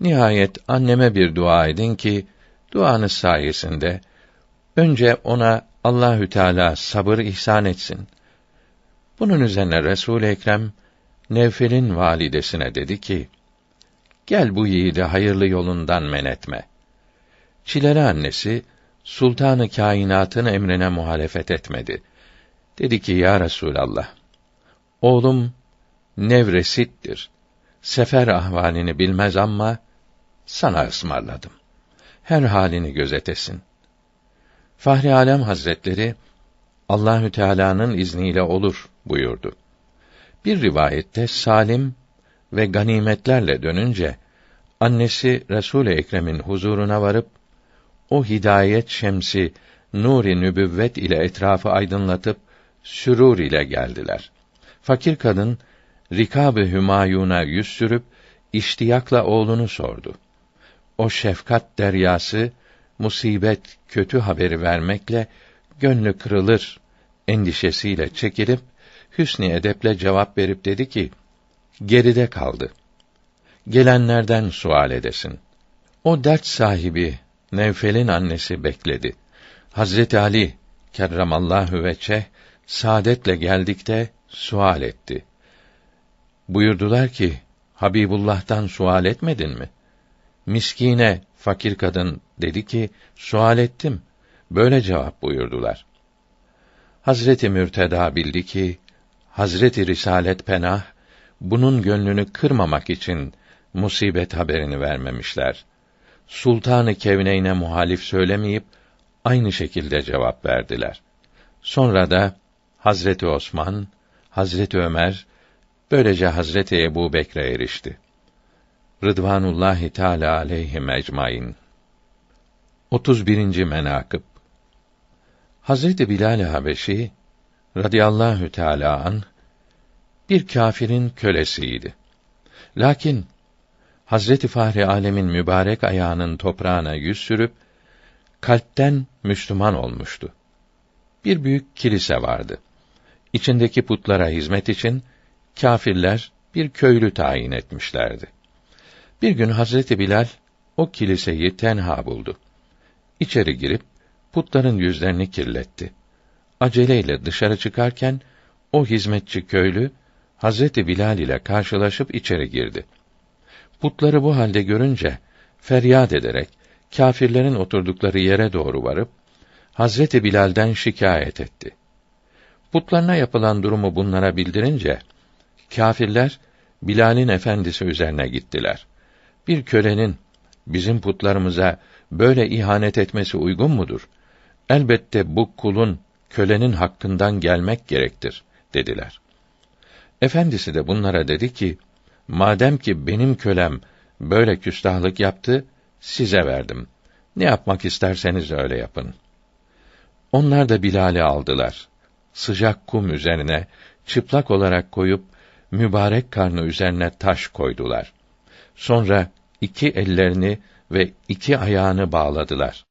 Nihayet anneme bir dua edin ki duanız sayesinde önce ona Allahü Teala sabır ihsan etsin. Bunun üzerine Resul Ekrem Nevfel'in validesine dedi ki: Gel bu yiğidi hayırlı yolundan men etme. Çileli annesi Sultanı Kainat'ın emrine muhalefet etmedi. Dedi ki ya Resulallah, oğlum nevresittir. Sefer ahvalini bilmez ama sana ısmarladım. Her halini gözetesin. Fahri Alem Hazretleri Allahü Teala'nın izniyle olur buyurdu. Bir rivayette Salim ve ganimetlerle dönünce annesi Resul Ekrem'in huzuruna varıp o hidayet şemsi nuri nübüvvet ile etrafı aydınlatıp sürur ile geldiler. Fakir kadın Rikab-ı Hümayun'a yüz sürüp iştiyakla oğlunu sordu. O şefkat deryası musibet, kötü haberi vermekle gönlü kırılır endişesiyle çekilip hüsnü edeple cevap verip dedi ki: Geride kaldı. Gelenlerden sual edesin. O dert sahibi Nevfel'in annesi bekledi. Hazreti Ali kerramallahu veçe saadetle geldikte sual etti. Buyurdular ki, Habibullah'tan sual etmedin mi? Miskine, fakir kadın dedi ki, sual ettim. Böyle cevap buyurdular. Hazreti Mürteda bildi ki, Hazreti Risalet Penah, bunun gönlünü kırmamak için musibet haberini vermemişler. Sultanı Kevneyn'e muhalif söylemeyip aynı şekilde cevap verdiler. Sonra da Hazreti Osman, Hazreti Ömer böylece Hazreti Ebu Bekre erişti. Rıdvanullahi Teala aleyhi ecmaîn. 31. menakıb Hazreti Bilal Habeşi radıyallahu teala an bir kâfirin kölesiydi. Lakin Hazreti Fahri Alemin mübarek ayağının toprağına yüz sürüp kalpten Müslüman olmuştu. Bir büyük kilise vardı. İçindeki putlara hizmet için kâfirler bir köylü tayin etmişlerdi. Bir gün Hazreti Bilal o kiliseyi tenha buldu. İçeri girip putların yüzlerini kirletti. Aceleyle dışarı çıkarken o hizmetçi köylü Hazreti Bilal ile karşılaşıp içeri girdi. Putları bu halde görünce feryat ederek kâfirlerin oturdukları yere doğru varıp Hazreti Bilal'den şikayet etti. Putlarına yapılan durumu bunlara bildirince kâfirler Bilal'in efendisi üzerine gittiler. Bir kölenin bizim putlarımıza böyle ihanet etmesi uygun mudur? Elbette bu kulun kölenin hakkından gelmek gerektir dediler. Efendisi de bunlara dedi ki: Madem ki benim kölem böyle küstahlık yaptı, size verdim. Ne yapmak isterseniz öyle yapın. Onlar da Bilal'i aldılar. Sıcak kum üzerine çıplak olarak koyup mübarek karnı üzerine taş koydular. Sonra iki ellerini ve iki ayağını bağladılar.